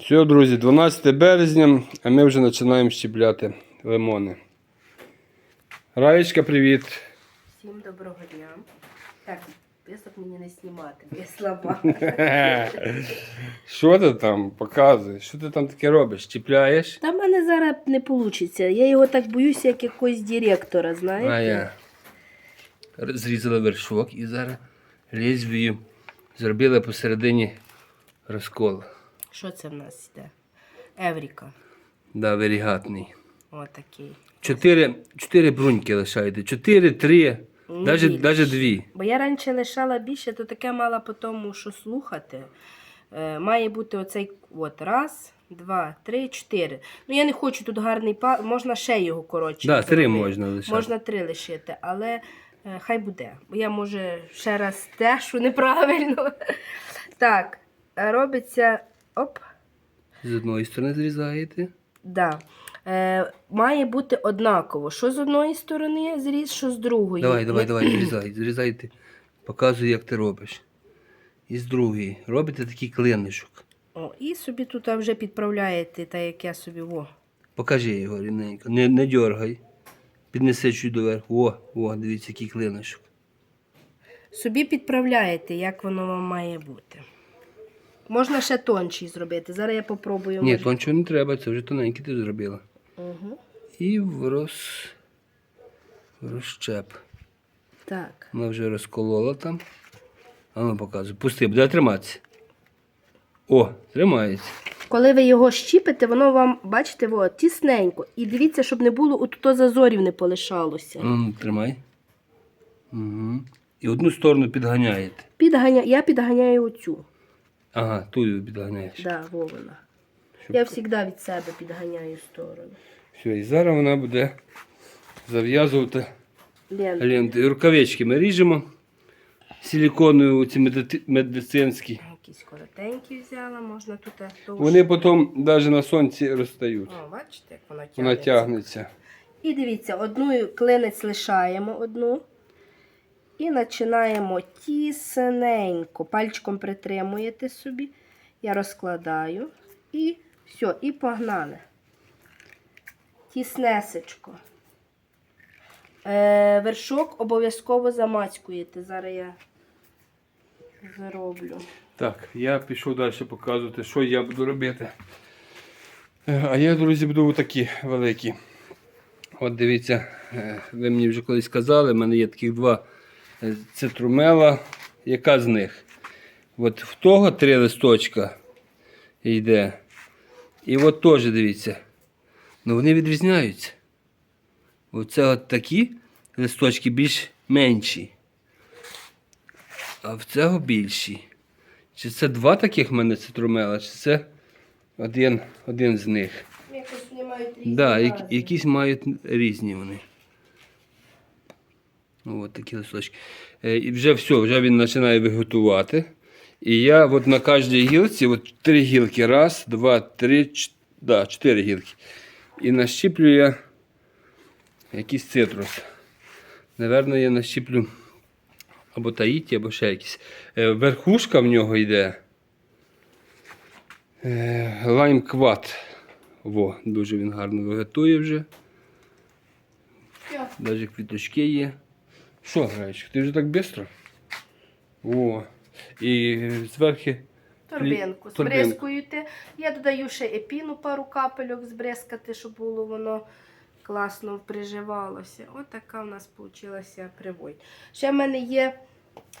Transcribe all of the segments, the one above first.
Все, друзі, 12 березня, а ми вже починаємо щіпляти лимони. Раєчка, привіт. Всім доброго дня. Так, писок мені не знімати, я слаба. Що ти там показуєш? Що ти там таке робиш? Щіпляєш? Та в мене зараз не вийде. Я його так боюся, як якогось директора, знаєте? А я. Зрізала вершок і зараз лезвію зробила посередині розкол. Що це в нас йде? Евріка. Да, варігатний. Отакий. Чотири, чотири бруньки лишаєте. Чотири, три, Ну, навіть, більше. навіть дві. Бо я раніше лишала більше, то таке мала по тому, що слухати. Е, має бути оцей от раз, два, три, чотири. Ну я не хочу тут гарний па, можна ще його коротше. Да, три зробити. можна лишати. Можна три лишити, але е, хай буде. Бо я може ще раз тешу неправильно. Так, е, робиться. Оп. З одної сторони зрізаєте. Да. Е, має бути однаково. Що з одної сторони зріз, що з другої. Давай, давай, давай, зрізай, зрізайте. Показуй, як ти робиш. І з другої. Робите такий клинишок. О, і собі тут вже підправляєте, так як я собі. О. Покажи його рівненько. Не, не дергай. Піднеси чуть доверху. О, о, дивіться, який клинишок. Собі підправляєте, як воно вам має бути. Можна ще тонший зробити. Зараз я попробую. Ні, може- тончого не треба, це вже тоненький ти зробила. Угу. І в роз... в розщеп. Так. Вона вже розколола там. А ну показуй. Пусти, буде триматися. О, тримається. Коли ви його щіпите, воно вам, бачите, во, тісненько. І дивіться, щоб не було отут зазорів не полишалося. Ну, тримай. Угу. І одну сторону підганяєте. Підганя... Я підганяю оцю. Ага, ту підганяєш. Да, вовина. Щоб- Я завжди від себе підганяю сторону. Все, і зараз вона буде зав'язувати Ленту. ленти. Рукавички ми ріжемо. Силіконові ці меди- медицинські. Якісь коротенькі взяла, можна тут. довше. Вони потім навіть на сонці розстають. О, бачите, як Вона тягнеться. тягнеться. І дивіться, одну клинець лишаємо одну. І починаємо тісененько. Пальчиком притримуєте собі. Я розкладаю. І все, і погнали. Тіснесечко. Е, вершок обов'язково замацькуєте. Зараз я зроблю. Так, я пішов далі показувати, що я буду робити. Е, А я, друзі, буду такі великі. От дивіться, е, ви мені вже колись казали, в мене є таких два цитрумела. Яка з них? От в того три листочка йде. І от теж дивіться. Ну вони відрізняються. Оце от такі листочки більш менші. А в цього більші. Чи це два таких в мене цитрумела, чи це один, один з них? Якось вони мають різні Да, як, якісь мають різні вони. Ось такі листочки. Е, І вже все, вже він починає виготувати. І я от на кожній гілці, от три гілки, раз, два, три, ч... да, чотири гілки. І нащіплю я якийсь цитрус. Наверно, я нащіплю або таїті, або ще якісь. Е, Верхушка в нього йде. Е, Лайм кват. Во, дуже він гарно виготує вже. Навіть квіточки є. Що граєш? Ти вже так швидко? О. І зверху. Торбинку. Торбинку. Збризкуєте. Я додаю ще епіну пару капельок збризкати, щоб було воно класно приживалося. Ось така в нас вийшла привой. Ще в мене є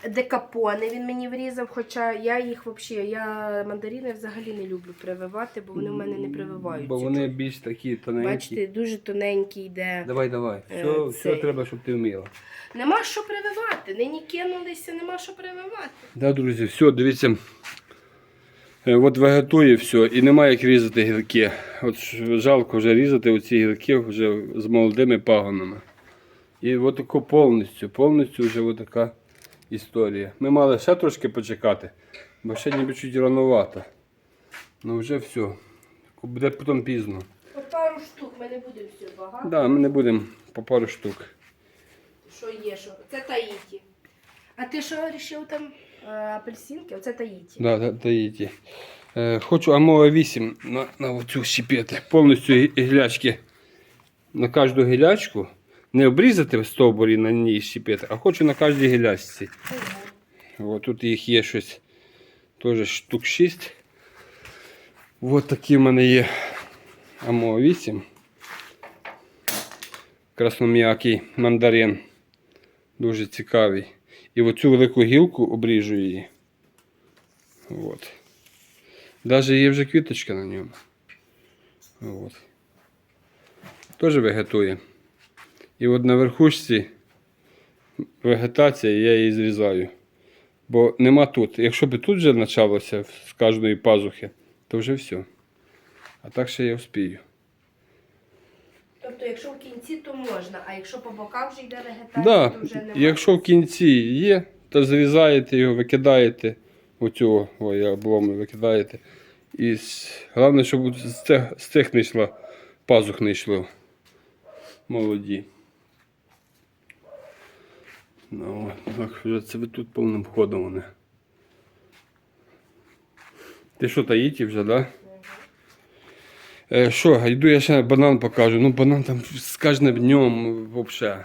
декапони, він мені врізав, хоча я їх взагалі, я мандарини взагалі не люблю прививати, бо вони в мене не прививаються. Бо вони більш такі тоненькі. Бачите, дуже тоненький йде. Давай, давай. Все, все треба, щоб ти вміла. Нема що прививати. Нині кинулися, нема що прививати. Да, друзі, все, дивіться. Е, От виготує все і немає як різати гілки. От жалко вже різати оці гілки вже з молодими пагонами. І от тако повністю, повністю вже от така історія. Ми мали ще трошки почекати, бо ще ніби чуть ранувато. Ну вже все. Буде потім пізно. По пару штук ми не будемо все багато. Так, да, ми не будемо по пару штук. Що є, що? Це Таїті. А ти що вирішив там е, апельсинки? Оце Таїті. Да, та, та. Е, хочу амова 8 на, на оцю щепити. Повністю гілячки на кожну гілячку. Не обрізати в стовбурі на ній щепити, а хочу на кожній гілячці. От тут їх є щось теж штук 6. От такі в мене є амова 8. Красном'який мандарин. Дуже цікавий. І оцю велику гілку обріжу її. От. Даже є вже квіточка на ньому. От. Теж вегетує. І от на верхушці вегетація, я її зрізаю. Бо нема тут. Якщо б тут вже почалося з кожної пазухи, то вже все. А так ще я вспію. Тобто, якщо в кінці, то можна, а якщо по боках вже йде вегетація, Да, то вже немає. якщо в кінці є, то зрізаєте його, викидаєте оцю, о, я обломи викидаєте. І головне, щоб з цих, з цих не йшло, пазух не йшло. Молоді. Ну, так, вже це ви тут повним ходом вони. Ти що, таїті вже, так? Да? Е, що, йду я ще банан покажу. Ну, банан там з кожним днем взагалі.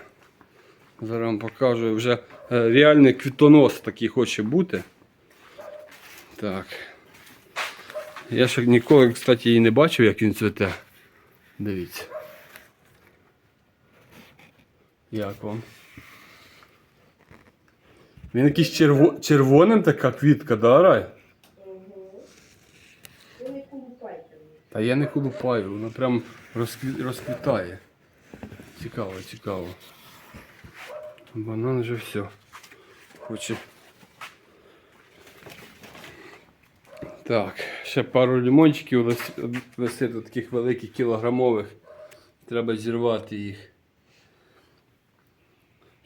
Зараз вам покажу. Вже е, реальний квітонос такий хоче бути. Так. Я ще ніколи, кстати, її не бачив, як він цвіте. Дивіться. Як вам? Він якийсь черво... червоним така квітка, да, Рай? Та я не колупаю, воно прям розкві... розквітає. Цікаво, цікаво. Банан вже все. Хоче. Так, ще пару лимончиків лис- лисити таких великих кілограмових. Треба зірвати їх.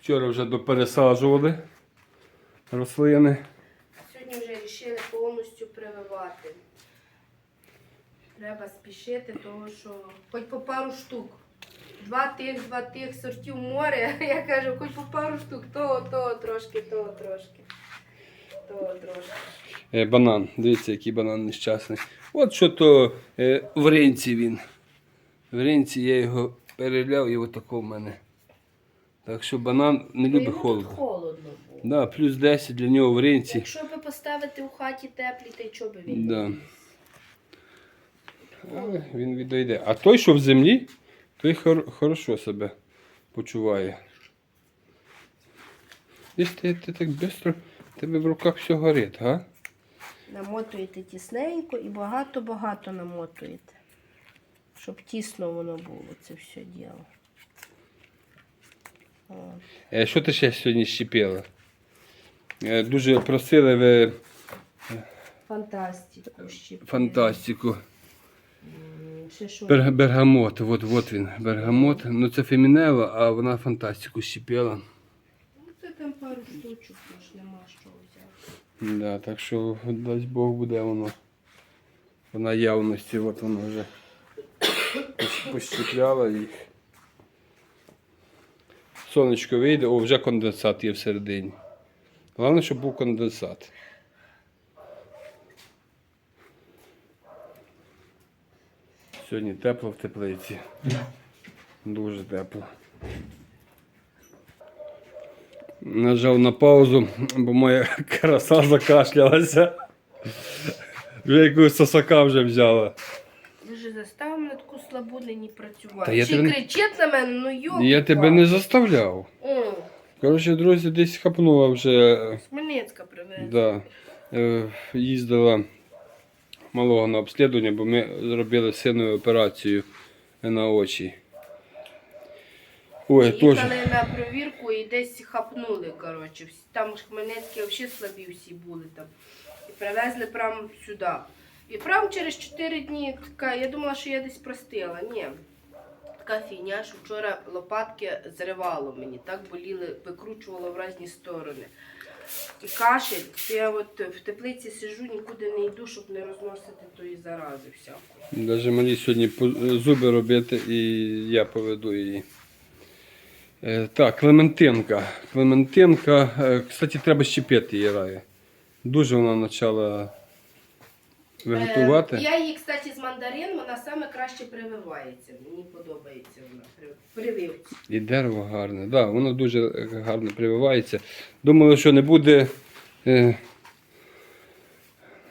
Вчора вже допересаджували рослини. Сьогодні вже вирішили повністю прививати. Треба спішити, тому що хоч по пару штук. Два тих, два тих сортів море. Я кажу, хоч по пару штук, того, того трошки, того трошки. Того трошки. Е, банан. Дивіться, який банан нещасний. От що то е, в ринці він. В ринці я його переляв і отако в мене. Так що банан не любить холоду. холодно було. Да, плюс 10 для нього в ринці. Якщо би поставити у хаті теплі, то й чого би він? Да. Але він відійде. А той, що в землі, той хор- хорошо себе почуває. Десь ти, ти так швидко, тебе в руках все горить, га? Намотуєте тісненько і багато-багато намотуєте. Щоб тісно воно було, це все діло. Е, Що ти ще сьогодні щепила? Е, Дуже просили ви Фантастику щепили. фантастику. М, Ще що? Бер- Бергамот, от, от він, бергамот. Ну це фемінела, а вона фантастику щепила. Ну, Це там пару штучок, тож нема що взяти. Да, так що дасть Бог буде воно. В наявності, от воно вже пощ- пощепляла їх. Сонечко вийде, о, вже конденсат є всередині. Головне, щоб був конденсат. Сьогодні тепло в теплиці. Дуже тепло. Нажав на паузу, бо моя краса закашлялася. Вже якусь сосака вже взяла. Ви ж заставили мене таку слабу нині працювати. Та я й тебе не- кричить на мене, ну йо. Я тебе не заставляв. О, Коротше, друзі, десь хапнула вже. Хмельницька привезла. Да, е, їздила малого на обслідування, бо ми зробили синову операцію на очі. Ой, теж. Їхали на провірку і десь хапнули, коротше. Всі- Там ж Хмельницькі взагалі слабі всі були там. І привезли прямо сюди. І прямо через 4 дні така, я думала, що я десь простила. Ні. Така фігня, що вчора лопатки зривало мені, так боліли, викручувало в різні сторони. І кашель, то я от в теплиці сижу, нікуди не йду, щоб не розносити тої зарази всякої. Даже малі сьогодні зуби робити і я поведу її. Е, так, Клементинка. Клементинка. е, Кстати, треба щепити її рає. Дуже вона почала виготувати. Е, Я її, кстати, з мандарин, вона саме краще прививається. Мені подобається вона при- прививці. І дерево гарне. Да, воно дуже е, гарно прививається. Думали, що не буде, е,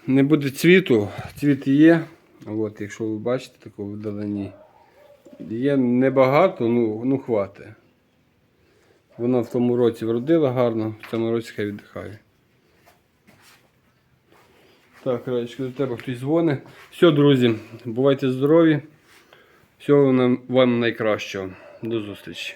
не буде цвіту. Цвіт є. От, якщо ви бачите такого вдалині. Є небагато, ну, ну хватить. Воно в тому році вродила гарно, в цьому році хай віддихає. Так, Радечка, до тебе хтось дзвонить. Все, друзі, бувайте здорові. Всього вам найкращого. До зустрічі.